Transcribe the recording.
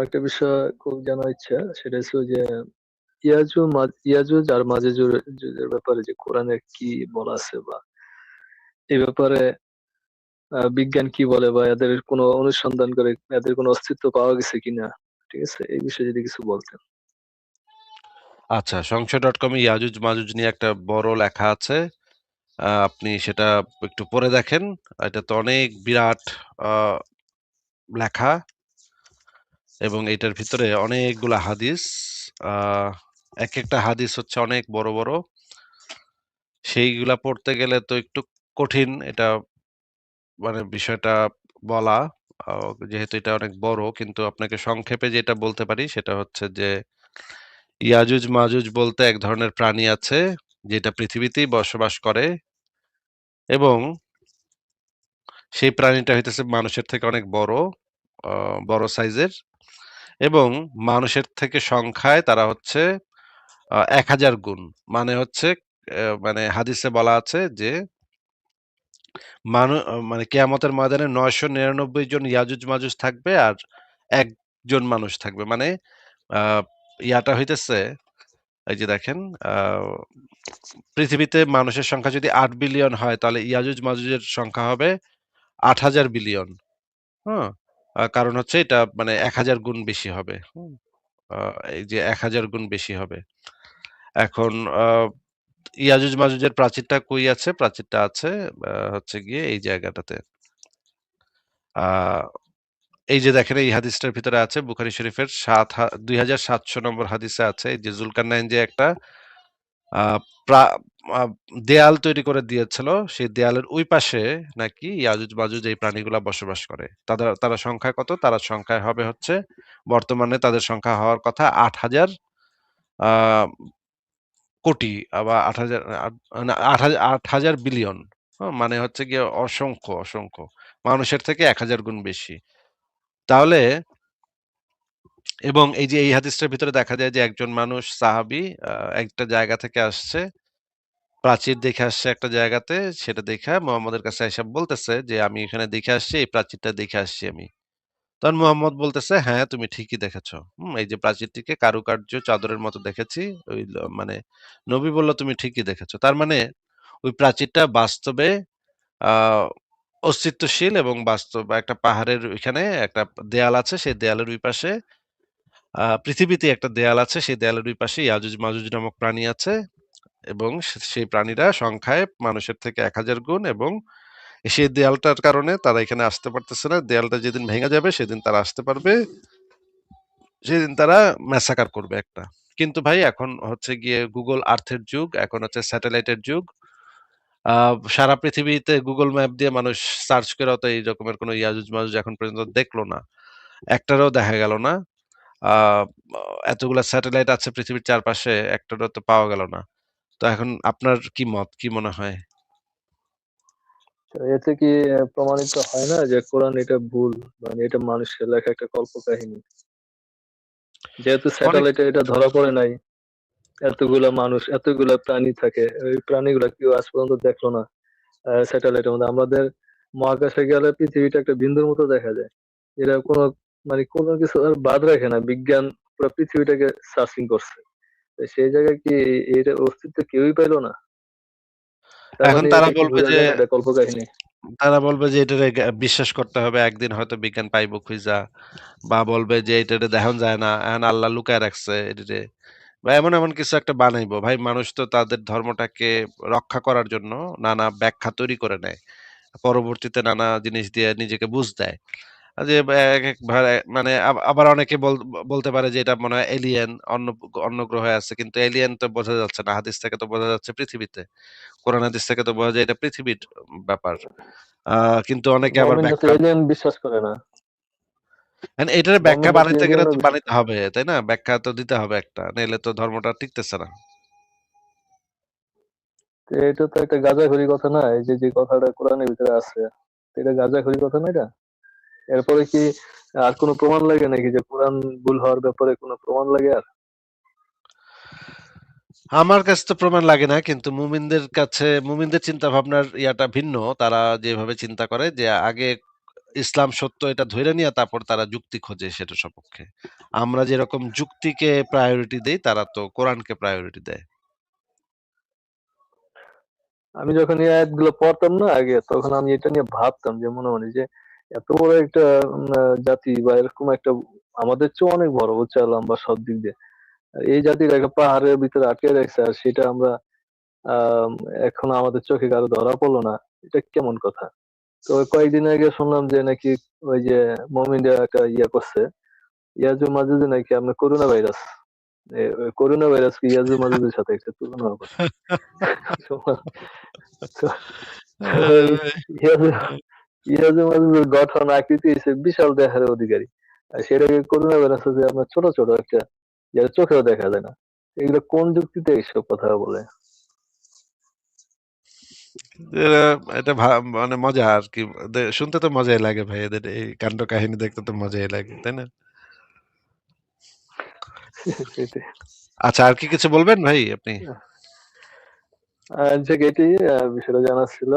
আমার একটা বিষয় খুব জানার ইচ্ছা, সেটা হচ্ছে যে ইয়াজু ইয়াজুজ আর মাজুজের ব্যাপারে যে কোরআনে কি বলা আছে বা এই ব্যাপারে বিজ্ঞান কি বলে বা এদের কোনো অনুসন্ধান করে এদের কোনো অস্তিত্ব পাওয়া গেছে কিনা, ঠিক আছে? এই বিষয়ে যদি কিছু বলতেন। আচ্ছা সংশয় ডট কমে ইয়াজুজ মাজুজ নিয়ে একটা বড় লেখা আছে। আপনি সেটা একটু পড়ে দেখেন। এটা তো অনেক বিরাট লেখা। এবং এটার ভিতরে অনেকগুলা হাদিস এক একটা হাদিস হচ্ছে অনেক বড় বড়। সেইগুলা পড়তে গেলে তো একটু কঠিন এটা মানে বিষয়টা বলা। যেহেতু এটা অনেক বড়, কিন্তু আপনাকে সংক্ষেপে যেটা বলতে পারি সেটা হচ্ছে যে, ইয়াজুজ মাজুজ বলতে এক ধরনের প্রাণী আছে যেটা পৃথিবীতেই বসবাস করে এবং সেই প্রাণীটা হইতেছে মানুষের থেকে অনেক বড় বড় সাইজের। এবং মানুষের থেকে সংখ্যায় তারা হচ্ছে এক হাজার গুণ। মানে হচ্ছে মানে হাদিসে বলা আছে যে, মানু মানে কেয়ামতের ময়দানে নয়শো নিরানব্বই জন ইয়াজুজ মাজুজ থাকবে আর একজন মানুষ থাকবে। মানে ইয়াটা হইতেছে, এই যে দেখেন পৃথিবীতে মানুষের সংখ্যা যদি আট বিলিয়ন হয়, তাহলে ইয়াজুজ মাজুজের সংখ্যা হবে আট হাজার বিলিয়ন। হ্যাঁ? কারণ হচ্ছে এটা মানে এক হাজার গুণ বেশি হবে। এই যে এক হাজার গুণ বেশি হবে। এখন ইয়াজুজ মাজুজের প্রাচীরটা কই আছে? প্রাচীরটা আছে হচ্ছে গিয়ে এই জায়গাটাতে। এই যে দেখেন, এই হাদিসটার ভিতরে আছে, বুখারি শরীফের সাত দুই হাজার সাতশো নম্বর হাদিসে আছে, এই যে জুলকারনাইন যে একটা দেয়াল তৈরি করে দিয়েছিল। সেই দেয়ালের ওই পাশে নাকি ইয়াজুজ মাজুজ এই প্রাণীগুলা বসবাস করে। তাদের তারা সংখ্যা কত? তারা সংখ্যায় হবে হচ্ছে বর্তমানে তাদের সংখ্যা হওয়ার কথা আট হাজার কোটি আবার আট হাজার আট- আট হাজার আট হাজার বিলিয়ন। হ্যাঁ, মানে হচ্ছে গিয়ে অসংখ্য অসংখ্য। মানুষের থেকে এক হাজার গুণ বেশি। তাহলে এবং এই যে এই হাদিসটার ভিতরে দেখা যায় যে একজন মানুষ সাহাবী একটা জায়গা থেকে আসছে প্রাচীর দেখে আসছে একটা জায়গাতে, সেটা দেখে মোহাম্মদের কাছে এসে বলতেছে যে, আমি এখানে দেখে আসছি, এই প্রাচীরটা দেখে আসছি আমি তখন মোহাম্মদ বলতেছে হ্যাঁ তুমি ঠিকই দেখেছ। হুম, এই যে প্রাচীরটিকে কারুকার্য চাদরের মতো দেখেছি, ওই মানে নবী বলল, তুমি ঠিকই দেখেছ।' তার মানে ওই প্রাচীরটা বাস্তবে আহ অস্তিত্বশীল এবং বাস্তব, একটা পাহাড়ের ওইখানে একটা দেয়াল আছে, সেই দেয়ালের ওই পাশে আহ পৃথিবীতে একটা দেয়াল আছে, সেই দেয়ালের ওই পাশে ইয়াজুজ মাজুজ নামক প্রাণী আছে এবং সেই প্রাণীরা সংখ্যায় মানুষের থেকে এক হাজার গুণ এবং সেই দেয়ালটার কারণে তারা এখানে আসতে পারতেছে না। দেয়ালটা যেদিন ভেঙে যাবে সেদিন তারা আসতে পারবে। সেদিন তারা ম্যাসাকার করবে একটা। কিন্তু ভাই, এখন হচ্ছে গিয়ে গুগল আর্থের যুগ, এখন হচ্ছে স্যাটেলাইটের যুগ। সারা পৃথিবীতে গুগল ম্যাপ দিয়ে মানুষ সার্চ করে তো এই রকমের কোনো ইয়াজুজ মাজুজ এখন পর্যন্ত দেখল না। একটারও দেখা গেল না। এতগুলা স্যাটেলাইট আছে পৃথিবীর চারপাশে, একটারও তো পাওয়া গেল না। তো এখন আপনার কি মত কি মনে হয়? তো এতে কি প্রমাণিত হয় না যে কোরআন এটা ভুল? মানে এটা মানুষের লেখা একটা কল্প কাহিনী। যেহেতু স্যাটেলাইটে এটা ধরা পড়ে নাই এতগুলা মানুষ এতগুলা প্রাণী থাকে ওই প্রাণীগুলা কেউ আজ পর্যন্ত দেখল না স্যাটেলাইটের মধ্যে। আমাদের মহাকাশে গেলে পৃথিবীটা একটা বিন্দুর মতো দেখা যায়। এরা কোনো মানে কোনো কিছু আর বাদ রাখে না। বিজ্ঞান পুরো পৃথিবীটাকে সার্চিং করছে। সেই জায়গায় কি এর অস্তিত্ব কেউই পাইলো না? এখন মানে তারা বলবে যে যায় না তারা বলবে যে এটারে বিশ্বাস করতে হবে একদিন হয়তো বিজ্ঞান পাইব খুঁজা। বা বলবে যে এটারে দেখন যায় না এখন আল্লাহ লুকায় রাখছে এটারে। বা এমন এমন কিছু একটা বানাইবো। ভাই মানুষ তো তাদের ধর্মটাকে রক্ষা করার জন্য নানা ব্যাখ্যা তৈরি করে নেয়। পরবর্তীতে নানা জিনিস দিয়ে নিজেকে বুঝ দেয়। যে এক এক মানে আবার অনেকে বলতে পারে যে এটা মনে হয় এলিয়েন অন্য অন্য গ্রহে আছে। কিন্তু এলিয়েন তো বোঝা যাচ্ছে না। হাদিস থেকে তো বোঝা যাচ্ছে পৃথিবীতে। কোরআন হাদিস থেকে তো বোঝা যায় এটা পৃথিবীর ব্যাপার। কিন্তু অনেকে আবার এলিয়েন বিশ্বাস করে না। এটার ব্যাখ্যা বানাইতে গেলে তো বানাইতে হবে তাই না? ব্যাখ্যা তো দিতে হবে একটা। নাহলে তো ধর্মটা টিকতেছে না। এটা তো একটা গাঁজাখড়ি কথা না? এই যে যে কথাটা কোরআনের ভিতরে আছে এটা গাঁজাখড়ি কথা না এটা? এরপরে কি আর কোনো প্রমাণ লাগে নাকি যে কোরআন ভুল হওয়ার ব্যাপারে কোনো প্রমাণ লাগে আর আমার কাছে তো প্রমাণ লাগে না কিন্তু মুমিনদের কাছে মুমিনদের চিন্তা ভাবনার ইয়াটা ভিন্ন তারা যেভাবে চিন্তা করে যে আগে ইসলাম সত্য এটা ধইরা নিয়া তারপর তারা যুক্তি খোঁজে সেটা সপক্ষে। আমরা যেরকম যুক্তিকে প্রায়োরিটি দেই তারা তো কোরআনকে প্রায়োরিটি দেয়। আমি যখন এই আয়াতগুলো পড়তাম না আগে তখন আমি এটা নিয়ে ভাবতাম যে মনে মনে যে এত বড় একটা জাতি বা এরকম একটা আমাদের চেয়েও অনেক বড় উঁচা লম্বা সব দিক দিয়ে। এই জাতির একটা পাহাড়ের ভিতরে আটকে রাখছে আর সেটা আমরা আম এখনও আমাদের চোখে কারও ধরা পড়ল না। এটা কেমন কথা? তো কয়েকদিন আগে শুনলাম যে নাকি ওই যে মোমিনরা একটা ইয়া করছে। ইয়াজুজ মাজুজে নাকি আপনার করোনা ভাইরাস। করোনা ভাইরাসকে ইয়াজুজ মাজুজের সাথে একটা তুলনা করছে। গঠন আকৃতি বিশাল অধিকারী। আর সেটাকে ভাইরাস হচ্ছে আপনার ছোট, ছোট একটা যেটা চোখেও দেখা যায় না। এগুলো কোন যুক্তিতে এইসব কথা বলে? এটা মানে মজা আরকি। দে শুনতে তো মজাই লাগে ভাই এদের এই কাণ্ড কাহিনী দেখতে তো মজাই লাগে, তাই না? আচ্ছা আর কি কিছু বলবেন ভাই আপনি? এটাই বিষয়টা জানার ছিল।